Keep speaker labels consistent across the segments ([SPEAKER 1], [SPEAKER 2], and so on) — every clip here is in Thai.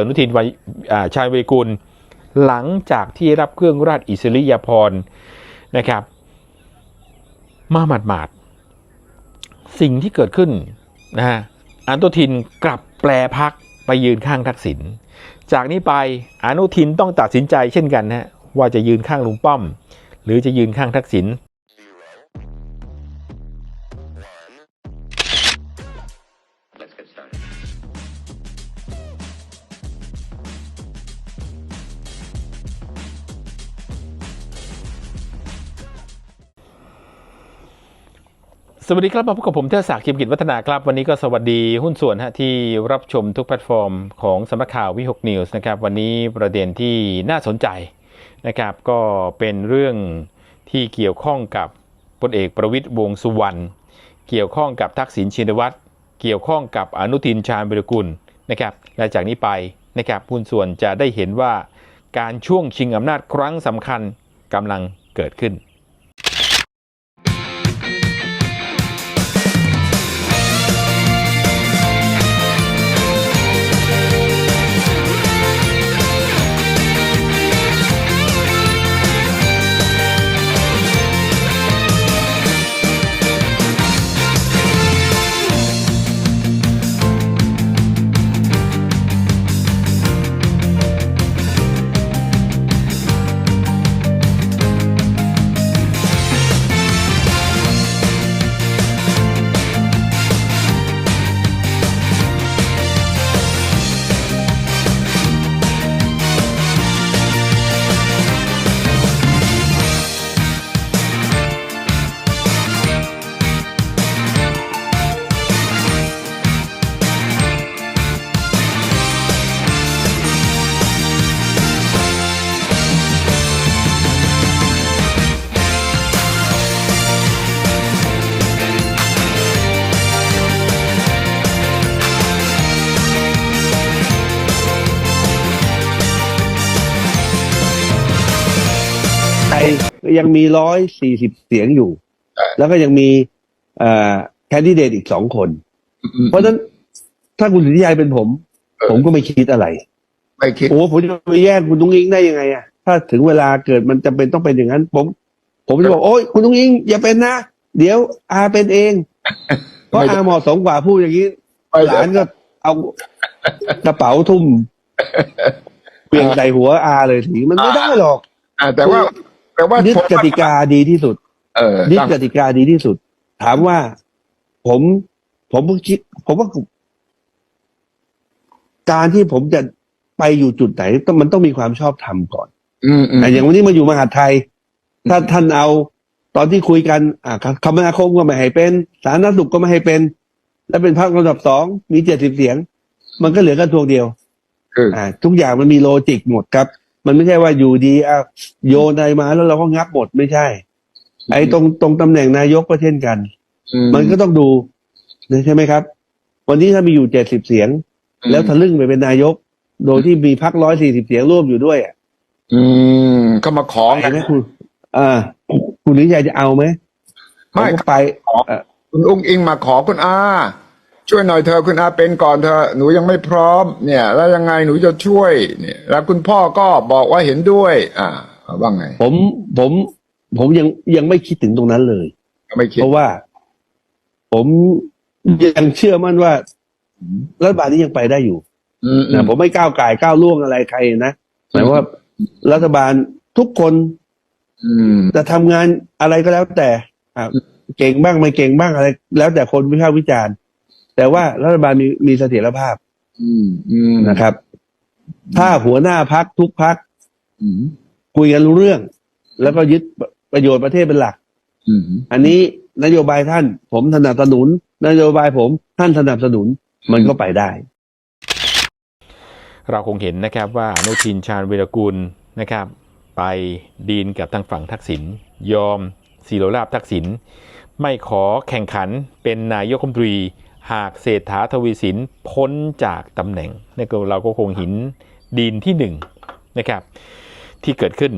[SPEAKER 1] อนุทินวัยอ่าชาญวีรกุล หลังจากที่รับเครื่องราชอิสริยาภรณ์นะครับ มาหมาดๆสิ่งที่เกิดขึ้นนะฮะอนุทินกลับแปลพักไปยืนข้างทักษิณจากนี้ไปอนุทินต้องตัดสินใจเช่นกันนะฮะว่าจะยืนข้างลุงป้อม หรือจะยืนข้างทักษิณ สวัสดีครับมาพบกับผมเทศศักดิ์เขียมกิจวัฒนาครับ วันนี้ก็สวัสดีหุ้นส่วนฮะที่รับชมทุกแพลตฟอร์มของสำนักข่าววิหกนิวส์นะครับ วันนี้ประเด็นที่น่าสนใจนะครับ ก็เป็นเรื่องที่เกี่ยวข้องกับพลเอกประวิตยวงสุวรรณเกี่ยวข้องกับทักษิณชินวัตรเกี่ยวข้องกับอนุทินชาญวิรกุลนะครับและจากนี้ไปนะครับหุ้นส่วนจะได้เห็นว่าการช่วงชิงอำนาจครั้งสำคัญกำลังเกิดขึ้น
[SPEAKER 2] ไทยยังมีร้อยสี่สิบเสียงอยู่ แล้วก็ยังมีเอ่อแคนดิเดตอีกสองคน เพราะฉะนั้นถ้าคุณสุทธิชัยเป็นผม
[SPEAKER 3] เออ
[SPEAKER 2] ผมก็ไม่คิดอะไร
[SPEAKER 3] ไม่คิด
[SPEAKER 2] โอ้ผมจะไปแย่งคุณตุ้งอิงได้ยังไงอะถ้าถึงเวลาเกิดมันจำเป็นต้องเป็นอย่างนั้น ผม ผมจะบอกโอ้ยคุณตุ้งอิง อย่าเป็นนะ เดี๋ยวอาเป็นเอง เพราะ
[SPEAKER 3] ไม่ได้
[SPEAKER 2] อาเหมาะสมกว่าพูดอย่างนี้
[SPEAKER 3] ไม่
[SPEAKER 2] หลานก็เอากระเป๋าทุ่มเปลี่ยนใส่หัวอาเลยทีมันไม่ได้หรอก
[SPEAKER 3] อ่าแต่ว่า แต่ว่า
[SPEAKER 2] ยึดกติกาดีที่สุด
[SPEAKER 3] เออ
[SPEAKER 2] ยึด
[SPEAKER 3] ตั้ง
[SPEAKER 2] กติกาดีที่สุด ถามว่าผม ผมเพิ่งคิดผมว่า การที่ผมจะไปอยู่จุดไหนต้องมันต้องมีความชอบธรรมก่อน
[SPEAKER 3] อืมอืม
[SPEAKER 2] อะอย่างวันนี้มาอยู่มหาดไทย ถ้าท่านเอาตอนที่คุยกัน อ่าคมนาคมก็ไม่ให้เป็น สาธารณสุขก็ไม่ให้เป็น และเป็นพรรคระดับสองมีเจ็ดสิบเสียง มันก็เหลือกระทรวงเดียว
[SPEAKER 3] คือ
[SPEAKER 2] อ่า ทุกอย่างมันมีโลจิกหมดครับ มันไม่ใช่ว่าอยู่ดีอะโยนอะไรมาแล้วเราก็งับหมดไม่ใช่ ไอ้ตรงตรงตำแหน่งนายกก็เช่นกัน
[SPEAKER 3] อื
[SPEAKER 2] มันก็ต้องดูนะใช่ไหมครับ วันนี้ถ้ามีอยู่เจ็ดสิบเสียง แล้วทะลึ่งไปเป็นนายก โดยที่มีพักร้อยสี่สิบเสียงร่วมอยู่ด้วยอะ
[SPEAKER 3] อืมก็มาขอ
[SPEAKER 2] ไป
[SPEAKER 3] กัน
[SPEAKER 2] ไหมคุณอ่า คุณนิชัยจะเอาไหม
[SPEAKER 3] ไม่
[SPEAKER 2] ผมก็ไปเอ่อ
[SPEAKER 3] คุณอุ้งอิงมาขอคุณอา ช่วยหน่อยเธอะคุณอาเป็นก่อนเธอะหนูยังไม่พร้อม เนี่ย แล้วยังไงหนูจะช่วยเนี่ย แล้วคุณพ่อก็บอกว่าเห็นด้วย อ่าว่าไง
[SPEAKER 2] ผมผมผมยังยังไม่คิดถึงตรงนั้นเลย
[SPEAKER 3] ไม่คิด
[SPEAKER 2] เพราะว่า ผมยังเชื่อมั่นว่ารัฐบาลนี้ยังไปได้อยู่
[SPEAKER 3] อืมอื
[SPEAKER 2] นะ
[SPEAKER 3] ม
[SPEAKER 2] ผมไม่ก้าวไก่ายก้าวล่วงอะไรใครนะหมายว่ารัฐบาลทุกคน
[SPEAKER 3] อืม
[SPEAKER 2] จะทำงานอะไรก็แล้วแต่อะเก่งบ้างไม่เก่งบ้างอะไร แล้วแต่คนวิพากษ์วิจารณ์ แต่ว่ารัฐบาลมีมีเสถียรภาพ
[SPEAKER 3] อืมอืม
[SPEAKER 2] นะครับ ถ้าหัวหน้าพักทุกพัก
[SPEAKER 3] อืม
[SPEAKER 2] คุยกันรู้เรื่อง แล้วก็ยึดประโยชน์ประเทศเป็นหลัก
[SPEAKER 3] อืม
[SPEAKER 2] อันนี้นโยบายท่าน ผมสนับสนุน นโยบายผมท่านสนับสนุนมันก็ไปได้
[SPEAKER 1] เราคงเห็นนะครับว่าอนุทินชาญวีรกุลนะครับ ไปดีนกับทางฝั่งทักษิณยอมสีโรราบทักษิณไม่ขอแข่งขันเป็นนายกรัฐมนตรี หากเศรษฐาทวีสินพ้นจากตำแหน่งนี่ก็เราก็คงห็นดีนที่หนึ่งนะครับที่เกิดขึ้น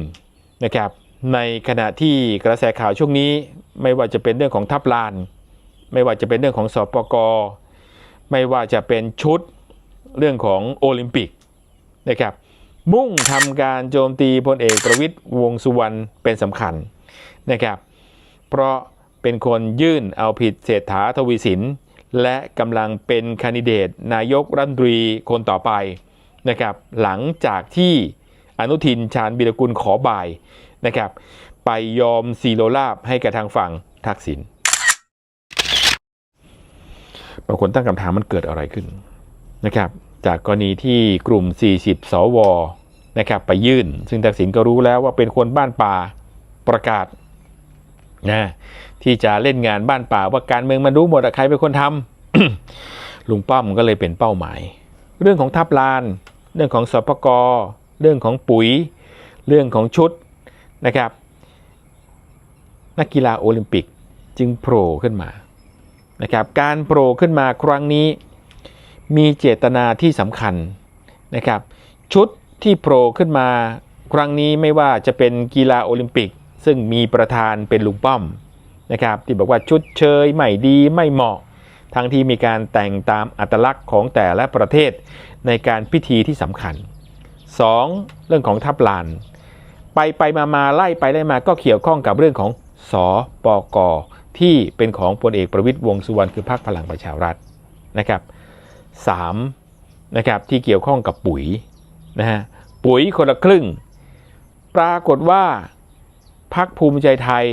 [SPEAKER 1] นะครับในขณะที่กระแสข่าวช่วงนี้ไม่ว่าจะเป็นเรื่องของทัพลาน ไม่ว่าจะเป็นเรื่องของสปกไม่ว่าจะเป็นชุดเรื่องของโอลิมปิกนะครับมุ่งทำการโจมตีพลเอกประวิตยวงสุวรรณเป็นสำคัญนะครับเพราะเป็นคนยื่นเอาผิดเศรษฐาทวีสิน และกำลังเป็นคนดิเดตนายกรัฐมนตรีคนต่อไปนะครับหลังจากที่อนุทินชาญบิรกุลขอบ่ายนะครับไปยอมซีโรลาบให้กับทางฝั่งทักษิณบางคนตั้งคำถามมันเกิดอะไรขึ้นนะครับจากกรณีที่กลุ่ม 40 สวนะครับไปยื่น ซึ่งทักษิณก็รู้แล้วว่าเป็นคนบ้านป่าประกาศ นะที่จะเล่นงานบ้านป่าว่าการเมืองมันรู้หมดใครเป็นคนทำลุงป้อมก็เลยเป็นเป้าหมาย เรื่องของทับลาน เรื่องของสปกรเรื่องของปุ๋ย เรื่องของชุดนะครับ นักกีฬาโอลิมปิกจึงโผล่ขึ้นมานะครับการโผล่ขึ้นมาครั้งนี้ มีเจตนาที่สำคัญนะครับ ชุดที่โผล่ขึ้นมาครั้งนี้ไม่ว่าจะเป็นกีฬาโอลิมปิก ซึ่งมีประธานเป็นลุงป้อมนะครับที่บอกว่าชุดเชยไม่ดีไม่เหมาะ ทั้งที่มีการแต่งตามอัตลักษณ์ของแต่ละประเทศในการพิธีที่สำคัญ 2. เรื่องของทับลาน ไปไปมามาไล่ไปไล่มาก็เกี่ยวข้องกับเรื่องของสอปกที่เป็นของพลเอกประวิตยวงสุวรรณคือพรรคพลังประชารัฐนะครับสามนะครับที่เกี่ยวข้องกับปุ๋ยนะฮะปุ๋ยคนละครึ่ง ปรากฏว่า พรรคภูมิใจไทย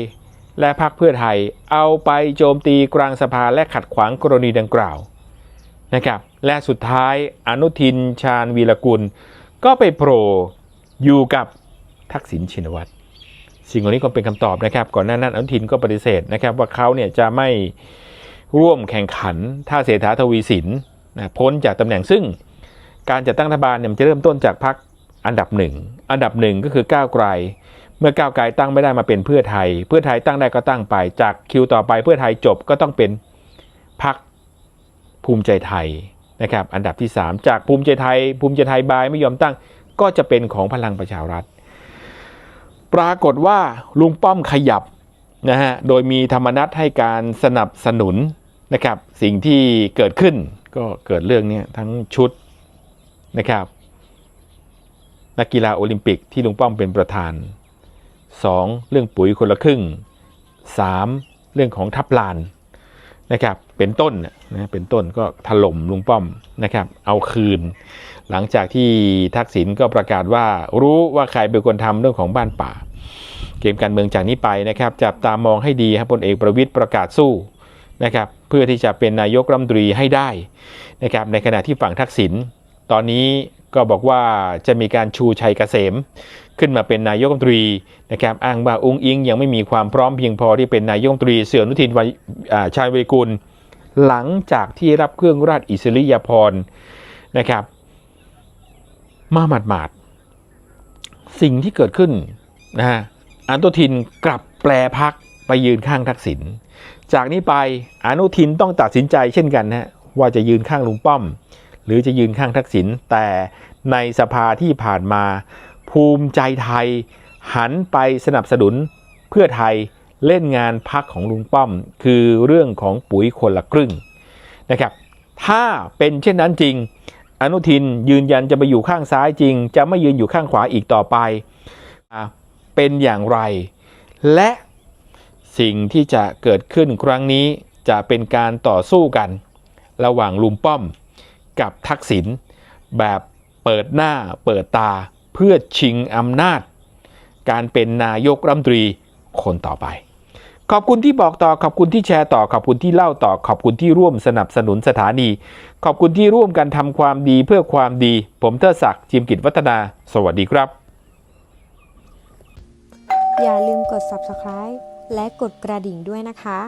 [SPEAKER 1] และพรรคเพื่อไทย เอาไปโจมตีกลางสภาและขัดขวางกรณีดังกล่าวนะครับและสุดท้ายอนุทินชาญวีรกุล ก็ไปโผล่อยู่กับทักษิณชินวัตรสิ่งเหล่านี้ก็เป็นคำตอบนะครับ ก่อนหน้านั้นอนุทินก็ปฏิเสธนะครับ ว่าเขาเนี่ยจะไม่ร่วมแข่งขันถ้าเศรษฐาทวีสินนะพ้นจากตำแหน่งซึ่ง การจัดตั้งรัฐบาลเนี่ยมันจะเริ่มต้นจากพรรคอันดับหนึ่งอันดับหนึ่งก็คือก้าวไกล เมื่อก้าวไกลตั้งไม่ได้มาเป็นเพื่อไทย เพื่อไทยตั้งได้ก็ตั้งไป จากคิวต่อไปเพื่อไทยจบก็ต้องเป็นพรรคภูมิใจไทยนะครับ อันดับที่ 3 จากภูมิใจไทย ภูมิใจไทยบายไม่ยอมตั้งก็จะเป็นของพลังประชารัฐ ปรากฏว่าลุงป้อมขยับนะฮะโดยมีธรรมนัตให้การสนับสนุนนะครับสิ่งที่เกิดขึ้นก็เกิดเรื่องนี้ทั้งชุดนะครับนักกีฬาโอลิมปิกที่ลุงป้อมเป็นประธาน 2. เรื่องปุ๋ยคนละครึ่ง 3. เรื่องของทับลานนะครับเป็นต้นนะเป็นต้นก็ถล่มลุงป้อมนะครับเอาคืน หลังจากที่ทักษิณก็ประกาศว่ารู้ว่าใครเป็นคนทำเรื่องของบ้านป่า เกมการเมืองจากนี้ไปนะครับจับตามองให้ดีครับพลเอกประวิตยประกาศสู้นะครับเพื่อที่จะเป็นนายกรัฐมนตรีให้ได้นะครับในขณะที่ฝั่งทักษิณตอนนี้ก็บอกว่าจะมีการชูชัยเกษม ขึ้นมาเป็นนายกรัฐมนตรีนะครับอ้างว่าอุ้งอิงยังไม่มีความพร้อมเพียงพอที่เป็นนายกรัฐมนตรีเสืออนุทินวาชาญวิกุล หลังจากที่รับเครื่องราชอิสริยาภรณ์นะครับ มาหมาดหมาดๆสิ่งที่เกิดขึ้นนะฮะอนุทินกลับแปลพักไปยืนข้างทักษิณจากนี้ไปอนุทินต้องตัดสินใจเช่นกันนะว่าจะยืนข้างลุงป้อม หรือจะยืนข้างทักษิณแต่ในสภาที่ผ่านมา ภูมิใจไทย หันไปสนับสนุนเพื่อไทยเล่นงานพักของลุงป้อม คือเรื่องของปุ๋ยคนละครึ่งนะครับ ถ้าเป็นเช่นนั้นจริง อนุทินยืนยันจะไปอยู่ข้างซ้ายจริง จะไม่ยืนอยู่ข้างขวาอีกต่อไปอเป็นอย่างไร และสิ่งที่จะเกิดขึ้นครั้งนี้จะเป็นการต่อสู้กัน ระหว่างลุงป้อมกับทักษิณแบบเปิดหน้าเปิดตา เพื่อชิงอำนาจ การเป็นนายกรัฐมนตรีคนต่อไป ขอบคุณที่บอกต่อขอบคุณที่แชร์ต่อขอบคุณที่เล่าต่อขอบคุณที่ร่วมสนับสนุนสถานี ขอบคุณที่ร่วมกันทำความดีเพื่อความดี ผมเทอศักดิ์จิมกิจวัฒนา สวัสดีครับ
[SPEAKER 4] อย่าลืมกด subscribe และกดกระดิ่งด้วยนะคะ